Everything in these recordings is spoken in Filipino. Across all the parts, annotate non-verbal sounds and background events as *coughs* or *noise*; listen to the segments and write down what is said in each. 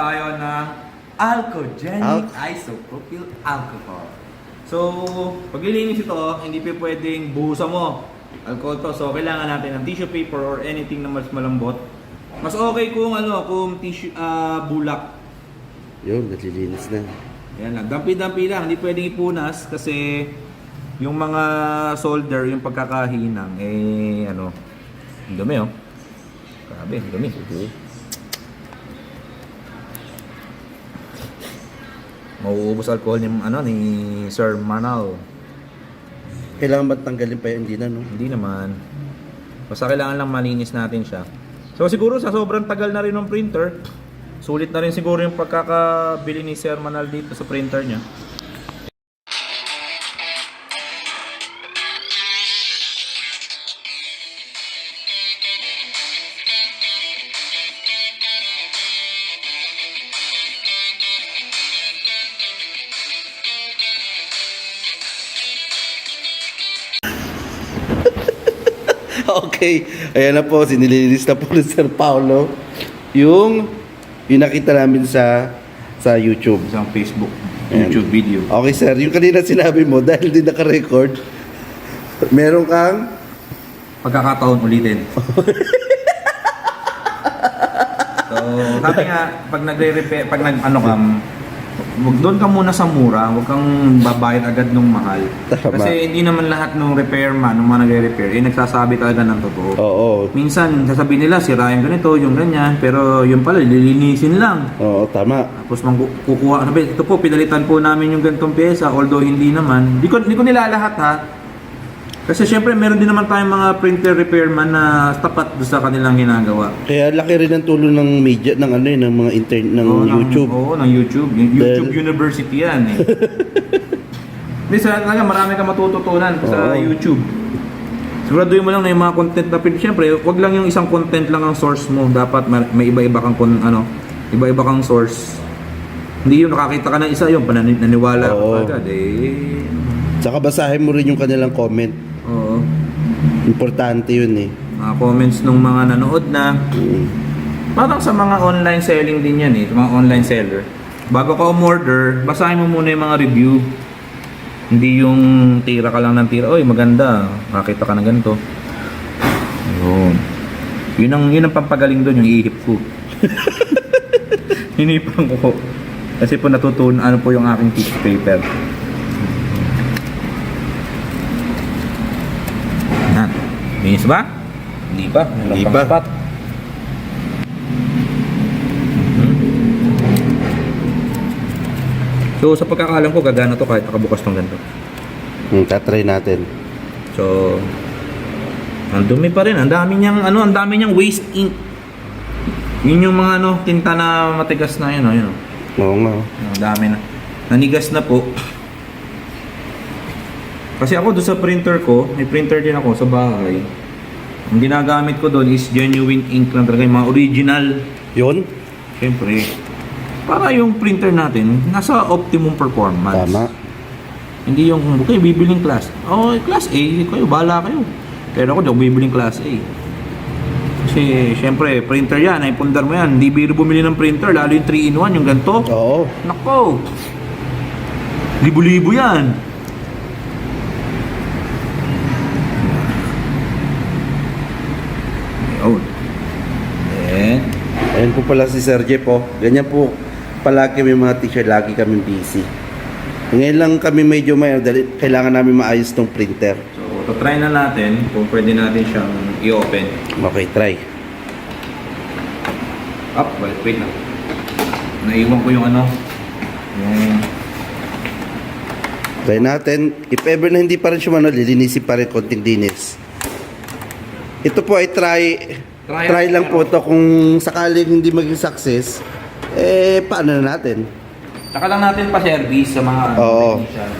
tayo ng alcoholic Al- isopropyl alcohol. So, paglilinis ito, hindi pa pwedeng buhusan mo. Alcohol to. So, kailangan natin ng tissue paper or anything na mas malambot. Mas okay kung ano, kung tissue, ah, bulak. Yun, nalilinis na. Yan lang. Dampi-dampi lang. Hindi pwedeng ipunas kasi yung mga solder, yung pagkakahinang, eh, ano, ang dumi, oh. Grabe, ang dumi. Mhm. Mauubos alcohol ni, ano, ni Sir Manal. Kailangan ba tanggalin pa yun? Hindi na, no? Hindi naman. Basta kailangan lang malinis natin siya. So siguro sa sobrang tagal na rin ng printer, sulit na rin siguro yung pagkakabili ni Sir Manal dito sa printer niya. Okay. Ayan na po, sinilinis na po ni Sir Paulo yung yung nakita namin sa sa YouTube. Isang Facebook, Ayan. YouTube video. Okay, sir. Yung kanina sinabi mo, *laughs* dahil di naka-record, meron kang Pagkakataon ulitin. *laughs* so, sabi nga, pag nagre-repair, pag nag, ano ka, wag doon ka muna sa mura, wag kang babayad agad ng mahal. Tama. Kasi hindi naman lahat ng repairman, ng mga nagre-repair, eh nagsasabi talaga ng totoo. Oo. Minsan, sasabihin nila, sirayan ganito, yung ganyan, pero yung pala, lilinisin lang. Oo, tama. Tapos mang kukuha, sabi, ito po, pinalitan po namin yung ganitong pyesa, although hindi naman. Di ko, di ko nilalahat ha. Kasi syempre, meron din naman tayong mga printer repairman na tapat doon sa kanilang ginagawa. Kaya laki rin ang tulong ng media, ng ano yun, ng mga intern, ng Oo, YouTube. Oo, ng YouTube. Yung YouTube University yan eh. *laughs* Hindi, sa talaga marami kang matututunan sa Oo. YouTube. Siguraduhin mo lang na yung mga content na pin. Siyempre, wag lang yung isang content lang ang source mo. Dapat ma- may iba-iba kang kon, ano, iba-iba kang source. Hindi yung nakakita ka ng isa yung pananiwala Oo. ka agad eh. Saka basahin mo rin yung kanilang comment. Importante yun eh. Mga comments ng mga nanood na Mm. Parang sa mga online selling din yan eh, mga online seller. Bago ka umorder, basahin mo muna yung mga review. Hindi yung tira ka lang ng tira, oy maganda, makita ka ng ganito. Yun. Yun ang, yun ang pampagaling doon, yung ihip ko. *laughs* Hinipang ko. Kasi po natutunan, ano po yung aking tissue paper. Yan. Linis ba? Hindi pa. Hindi pa. spot. So sa pagkakalam ko gagana to kahit nakabukas ng ganito. Hmm, tatry natin. So ang dumi pa rin, ang dami niyang ano, ang dami niyang waste ink. Yun yung mga ano, tinta na matigas na yun, oh, yun. oh. Oo nga. oh. Ang dami na. Nanigas na po. Kasi ako doon sa printer ko, may printer din ako sa bahay. Ang ginagamit ko doon is genuine ink lang talaga, yung mga original. Yun? Siyempre, para yung printer natin nasa optimum performance. Tama. Hindi yung, okay, bibiling class. Oh, class A, kayo, bahala kayo. Pero ako, di ako bibiling class A. Kasi, syempre, printer yan, ay pundar mo yan. Hindi biro bumili ng printer, lalo yung 3-in-1, yung ganito. Oo. Nako! Libo-libo yan. Ayun. Then, Ayan po pala si Sir Jeff oh. Ganyan po palagi may mga teacher, lagi kami busy. Ngayon lang kami medyo may dahil kailangan namin maayos tong printer. so, try na natin kung pwede natin siyang i-open. Okay, try. Up, wait, wait lang. Naiwan ko yung ano, yung Try natin. If ever na hindi pa rin siya ano, lilinisin pa rin konting dinis. Ito po ay try. Try Try, lang po error. to kung sakaling hindi maging success, eh paano na natin? Saka lang natin pa-service sa mga Oo. technician.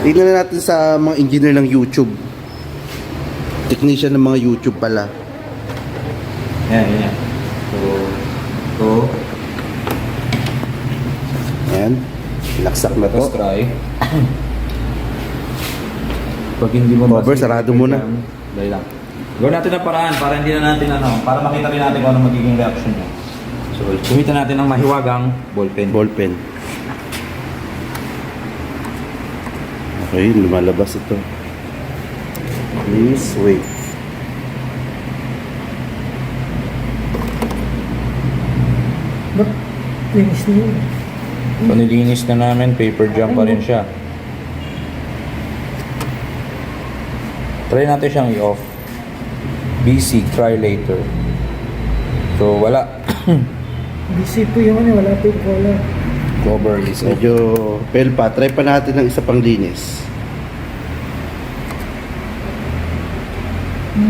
Tingnan na natin sa mga engineer ng YouTube. Technician ng mga YouTube pala. Yan, yan, yan. So, so, Ayan. Laksak na us to. try. *coughs* Pag hindi mo Cover, sarado muna. Dahil lang. Gawin natin ang paraan para hindi na natin ano, para makita rin natin kung ano magiging reaction niya. So, gamitan natin ng mahiwagang ballpen. Ballpen. Okay, lumalabas ito. Please wait. Ba't linis na yun? So, nilinis na namin, paper jump pa rin siya. Try natin siyang i-off. BC, try later. So, wala. *coughs* Busy po yung ano, wala po yung color. Cover is off. Medyo pel pa. Try pa natin ng isa pang linis. So,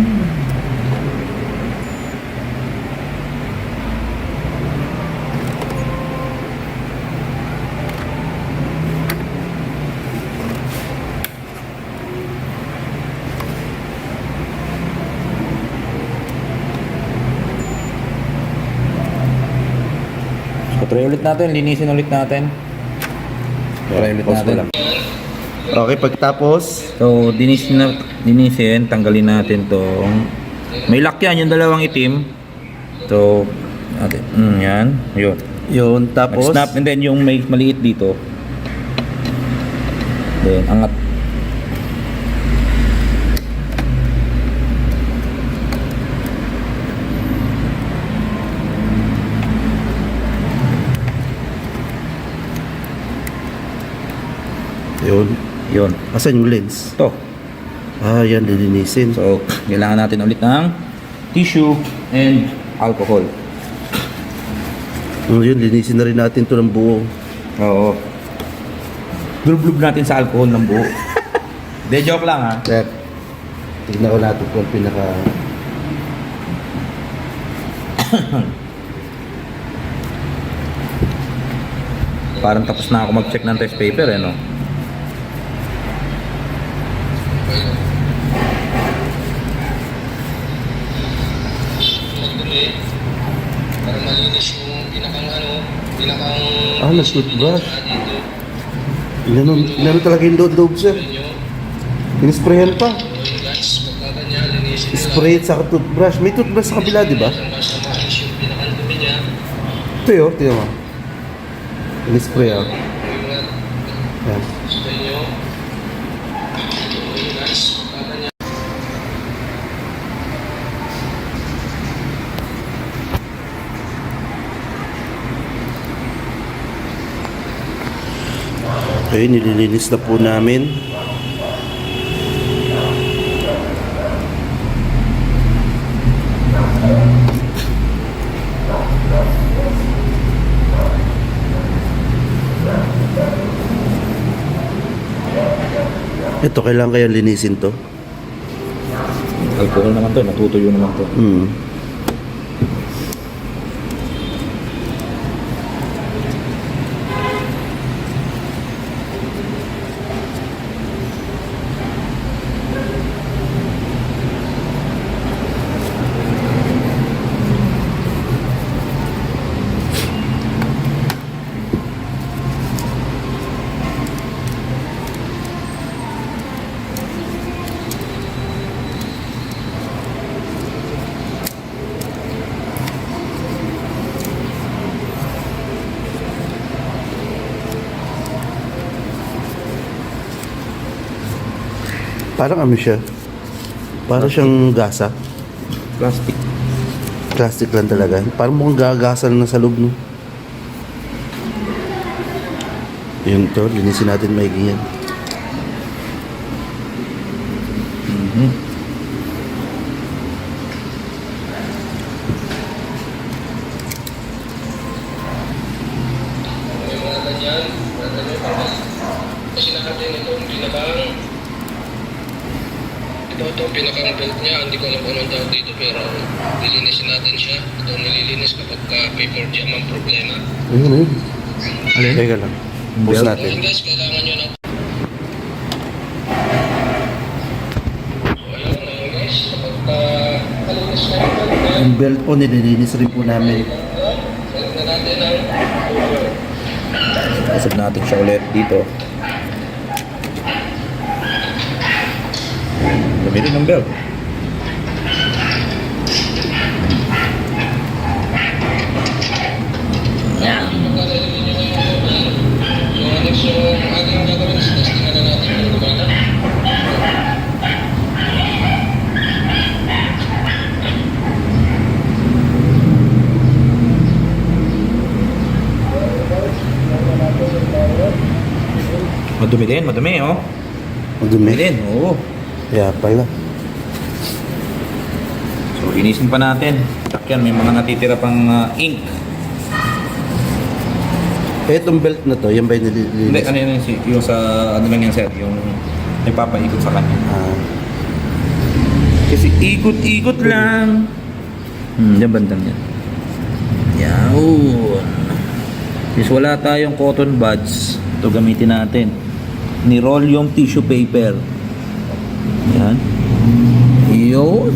try ulit natin, linisin ulit natin. Try ulit natin. Okay, pagtapos, So, dinisin na, dinisin, tanggalin natin tong may lock yan, yung dalawang itim. So, natin, mm, yan, yun. yun, tapos, Snap, and then yung may maliit dito. Then, angat. Yun. Asan yung lens? Ito. Ah, yan, lilinisin. So, kailangan natin ulit ng tissue and alcohol. Oh, yun, linisin na rin natin to ng buo. Oo. Blub natin sa alcohol ng buo. *laughs* De joke lang ha. Sir, tignan ko natin kung pinaka... *coughs* Parang tapos na ako mag-check ng test paper eh no. Para malinis yung pinakang ano, pinakang Ah, nag-toothbrush. Inano, inano talaga yung loob-loob, sir. Inisprayan pa. Spray saka toothbrush. May toothbrush sa kabila, di ba? Ito yun, tingnan mo. Inispray ah. Yan. spray nyo. Yung guts, pagkaganyan. Okay, nililinis na po namin. Ito, kailangan kaya linisin to? Alcohol naman to, natutuyo naman to. Hmm. Parang ano siya? Parang siyang gasa. Plastic. Plastic lang talaga. Parang mukhang gagasan na sa loob, no? Yun to, linisin natin maigi yan. Mhm. Yung mga ganyan, mga ganyan, para kasi natin itong pinakang ito itong pinakang belt anong tawag dito pero lilinisin natin siya. Ito nililinis kapag ka paper jam ang problema. Ayun, ayun. Alin? Teka lang. Pause natin. Ngayon guys, kailangan nyo ng So ayun, ayun guys, kapag ka kalinis na yung belt niya, Yung belt po, nililinis rin po namin. Balik na natin ang. Pasok natin siya ulit dito. Gamitin ng belt. Yan. Pagkadalhin nyo na yung order. Yung next yung ating gagawin is testingan na natin kung gumana. Madumi din, madumi oh. Madumi Madumi. din, oo. Kaya pala. So, linisin pa natin. Takyan, may mga natitira pang ah, ink. Eh, itong belt na to, yan ba yung Hindi, nililinis? ano yun, si- yung sa, ano lang yan sir, yung nagpapaikot sa kanya. Ah, Kasi ikot-ikot lang. Hmm, yan bandang yan. Yawon. Is wala tayong cotton buds. Ito gamitin natin. Ni-roll yung tissue paper. Yan. Yun.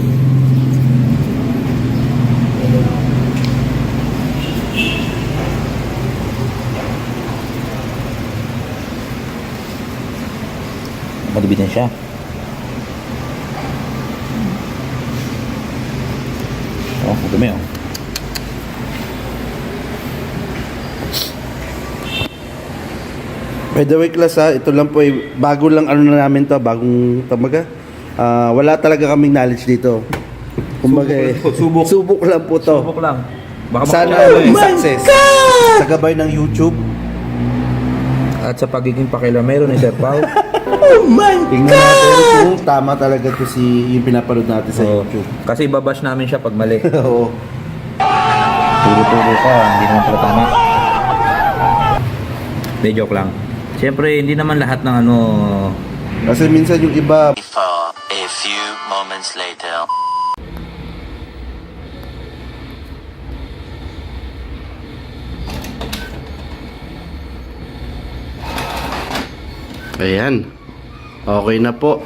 Madibitin siya. Oh, dumi oh. By the way, class ha, ito lang po, eh, bago lang ano na namin to, bagong tamaga. Ah, wala talaga kaming knowledge dito. Kumbaga, eh, Subok. subok lang po to. Subok lang. Baka Sana makuha eh. success. Sa gabay ng YouTube. At sa pagiging pakilamero ni Sir Pao. *laughs* Tingnan natin kung tama talaga to si yung pinapanood natin sa so, YouTube. kasi babash namin siya pag mali. *laughs* Oo. Turo-turo ka, hindi naman pala tama. Hindi, joke lang. Siyempre, hindi naman lahat ng ano... Kasi minsan yung iba, For a few moments later. ayan. Okay na po.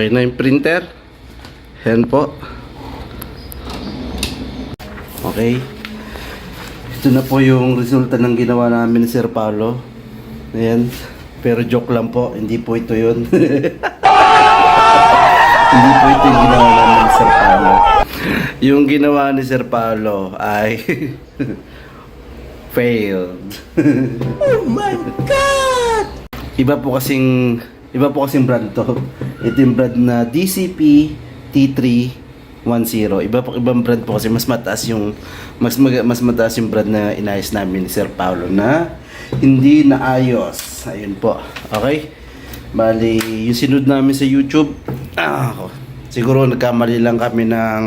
Okay na yung printer. Yan po. Okay. Ito na po yung resulta ng ginawa namin ni Sir Paolo. Ayan. Pero joke lang po. Hindi po ito yun. *laughs* Hindi po ito yung ginawa namin ni Sir Paolo. Yung ginawa ni Sir Paolo ay *laughs* failed. *laughs* oh my God! Iba po kasing iba po kasing brand to. *laughs* Ito yung brand na DCP T310. Iba po ibang brand po kasi mas mataas yung mas mag- mas mataas yung brand na inayos namin ni Sir Paolo na hindi naayos. Ayun po. Okay? Bali, yung sinod namin sa YouTube, ah, siguro nagkamali lang kami ng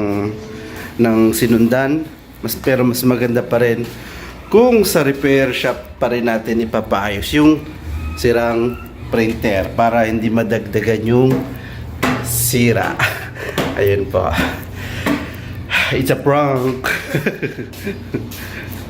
ng sinundan. Mas pero mas maganda pa rin kung sa repair shop pa rin natin ipapaayos yung sirang printer para hindi madagdagan yung sira. *laughs* Ayun po. It's a prank. *laughs*